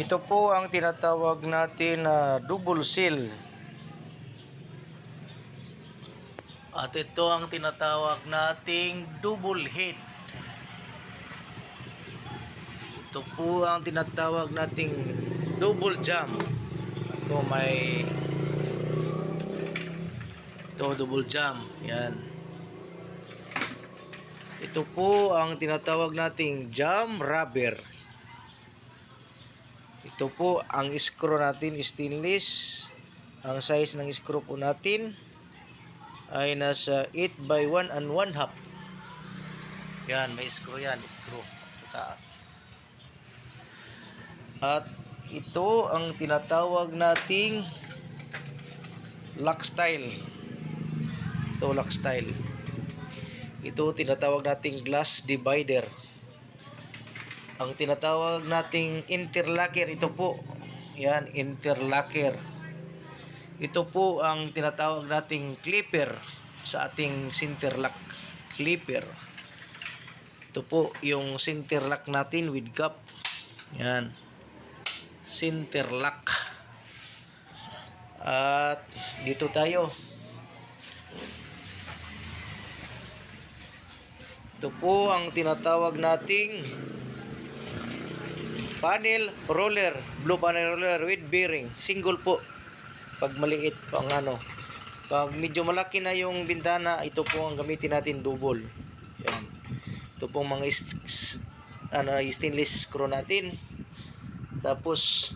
Ito po ang tinatawag natin na double seal. At ito ang tinatawag nating double head. Ito po ang tinatawag nating double jump. Ito may ito double jump. Yan. Ito po ang tinatawag nating jam rubber. Ito po ang screw natin stainless. Ang size ng screw po natin ay nasa 8 by 1 and 1 half. Yan, may screw yan, screw sa taas. At ito ang tinatawag nating lock style. Ito lock style. Ito tinatawag nating glass divider. Ang tinatawag nating interlocker ito po. Yan, interlocker. Ito po ang tinatawag nating clipper sa ating center lock clipper. Ito po yung center lock natin with gap. Yan. Center lock. At dito tayo. Ito po ang tinatawag nating panel roller, blue panel roller with bearing. Single po. Pag maliit pang ano. Pag medyo malaki na yung bintana, ito po ang gamitin natin double. Yan. Ito pong mga ano, stainless screw natin. Tapos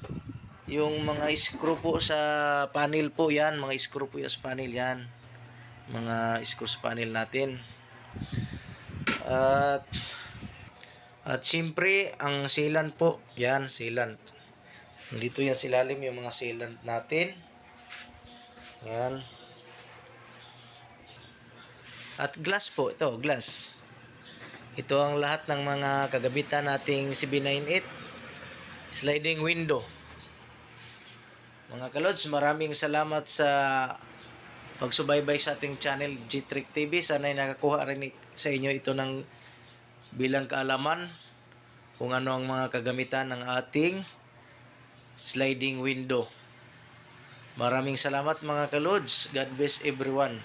yung mga screw po sa panel po yan, mga screw po sa panel yan. Mga screw sa panel natin. At at siyempre, ang sealant po, yan, sealant. Dito yan silalim yung mga sealant natin. Yan. At glass po, ito, glass. Ito ang lahat ng mga kagabitan nating CB98 sliding window. Mga kalods, maraming salamat sa pagsubaybay sa ating channel G-Trick TV. Sana ay nakakuha rin sa inyo ito ng bilang kaalaman kung ano ang mga kagamitan ng ating sliding window. Maraming salamat mga kalods. God bless everyone.